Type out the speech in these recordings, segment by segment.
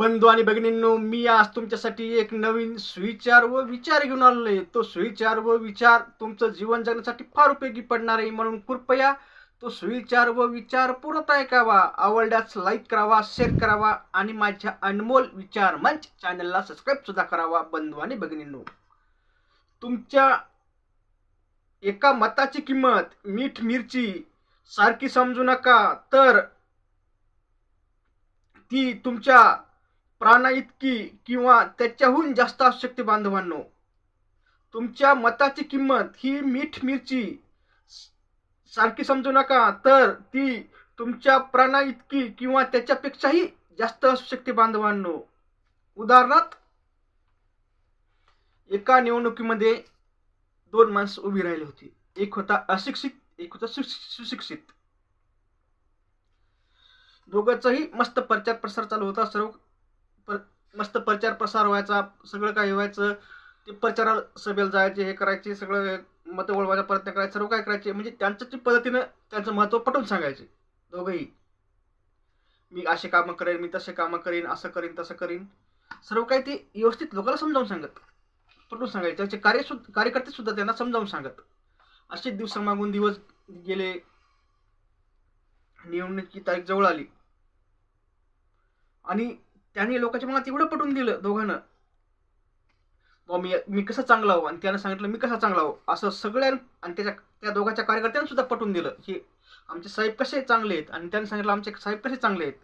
बंधू आणि भगिनींनो मी आज तुमच्यासाठी एक नवीन सुविचार व विचार घेऊन आलेलो आहे तो सुविचार व विचार तुमचं जीवन जगण्यासाठी फार उपयोगी पडणार आहे. म्हणून कृपया तो सुविचार व विचार पुरत ऐकावा आवडल्यास लाईक करावा शेअर करावा आणि माझ्या अनमोल विचार मंच चॅनलला सबस्क्राईब सुद्धा करावा बंधू आणि भगिनींनो. तुमच्या एका मताची किंमत मीठ मिरची सारखी समजू नका. तर ती तुमच्या प्राणा इतकी किंवा त्याच्याहून जास्त असू शकते बांधवांनो तुमच्या मताची किंमत ही मीठ मिरची सारखी समजू नका तर ती तुमच्या प्राणा इतकी किंवा त्याच्यापेक्षाही जास्त असू शकते बांधवांनो. उदाहरणार्थ एका निवडणुकीमध्ये दोन माणसं उभी राहिली होती. एक होता अशिक्षित एक होता सुशिक्षित. दोघांचाही मस्त प्रचार प्रसार चालू होता. सर्व पर मस्त प्रचार प्रसार व्हायचा सगळं काही व्हायचं. ते प्रचारा सभेला जायचे हे करायचे सगळं मतं वळवायचा प्रयत्न करायचे सर्व काय करायचे. म्हणजे त्यांच्या पद्धतीनं त्यांचं महत्त्व पटवून सांगायचे दोघंही. मी असे कामं करेन मी तसे कामं करीन असं करीन तसं करीन. सर्व काही ते व्यवस्थित लोकांना समजावून सांगत. पटवून सांगायचे. त्यांचे कार्य सुद्धा कार्यकर्ते सुद्धा त्यांना समजावून सांगत. असे दिवस मागून दिवस गेले. निवडणुकीची तारीख जवळ आली. आणि त्यांनी लोकांच्या मनात एवढं पटवून दिलं दोघांना. मी मी कसा चांगला हो आणि त्यानं सांगितलं मी कसा चांगला हो असं सगळ्या आणि त्याच्या त्या दोघांच्या कार्यकर्त्यांनी सुद्धा पटवून दिलं की आमचे साहेब कसे चांगले आहेत? आणि त्यांनी सांगितलं आमचे साहेब कसे चांगले आहेत?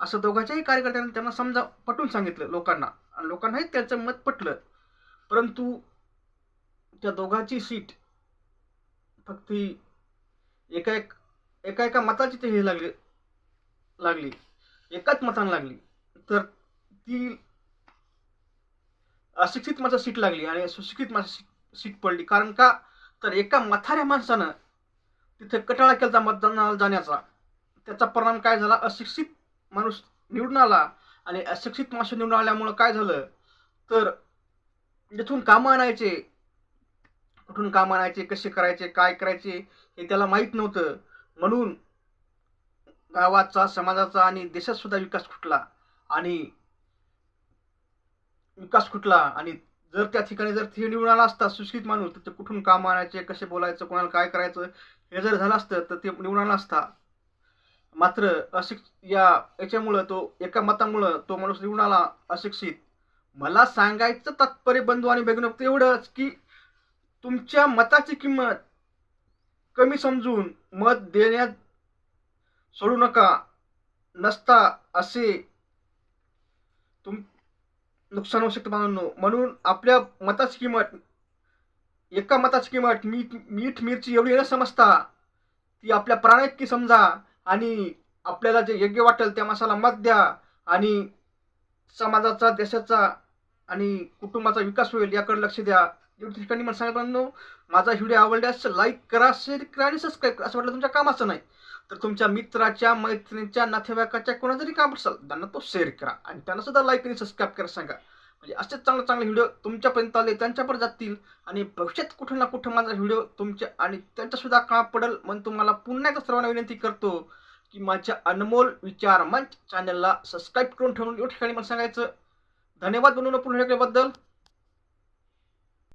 असं दोघांच्याही कार्यकर्त्यांनी त्यांना समजा पटवून सांगितलं लोकांना. आणि लोकांनाही त्यांचं मत पटलं. परंतु त्या दोघांची सीट फक्त एका एक एका एका मताची ते हे लागली लागली. एकाच मतानं लागली. तर ती अशिक्षित माणसा सीट लागली आणि सुशिक्षित माझा सीट पडली. कारण का? तर एका मथाऱ्या माणसानं तिथे कटाळा केला मतदानाला जाण्याचा. त्याचा परिणाम काय झाला? अशिक्षित माणूस निवडून आला आणि अशिक्षित माणूस निवडून आल्यामुळं काय झालं? तर जिथून कामं आणायचे कुठून काम आणायचे कसे करायचे काय करायचे हे त्याला माहीत नव्हतं. म्हणून गावाचा समाजाचा आणि देशात सुद्धा विकास खुटला आणि विकास कुठला? आणि जर त्या ठिकाणी जर ते निवडून आला असता सुशिक्षित माणूस तर ते कुठून काम आणायचे कसे बोलायचं कोणाला काय करायचं हे जर झालं असतं तर ते निवडून आला असता. मात्र अशिक्ष या याच्यामुळं तो एका मतामुळं तो माणूस निवडून आला अशिक्षित. मला सांगायचं तात्पर्य बंधू आणि बहिणी एवढंच की तुमच्या मताची किंमत कमी समजून मत देण्यात सोडू नका. नसता असे तुम नुकसान होऊ शकतं म्हणून म्हणून आपल्या मताची किंमत एका मताची किंमत मीठ मीठ मिरची एवढी न समजता ती आपल्या प्राणाइतकी समजा आणि आपल्याला जे योग्य वाटेल त्या मसाला मत द्या आणि समाजाचा देशाचा आणि कुटुंबाचा विकास होईल याकडे लक्ष द्या. एवढ्या ठिकाणी मला सांगितलं माझा व्हिडिओ आवडल्यास लाईक करा शेअर करा आणि सबस्क्राईब करा. असं वाटलं तुमच्या कामाचं नाही. तर तुमच्या मित्राच्या मैत्रिणीच्या नातेवाईकाच्या कोणा जरी काम असाल त्यांना तो शेअर करा. आणि त्यांना सुद्धा लाईक आणि सबस्क्राईब करा सांगा. म्हणजे असेच चांगले चांगले व्हिडिओ तुमच्यापर्यंत आले त्यांच्यापर्यंत जातील. आणि भविष्यात कुठं ना कुठं माझा व्हिडिओ तुमच्या आणि त्यांच्यासुद्धा का पडेल म्हणून तुम्हाला पुन्हा एकदा सर्वांना विनंती करतो की माझ्या अनमोल विचार मंच चॅनलला सबस्क्राईब करून ठेवून एवढ्या ठिकाणी मला सांगायचं. धन्यवाद म्हणून पुन्हा बद्दल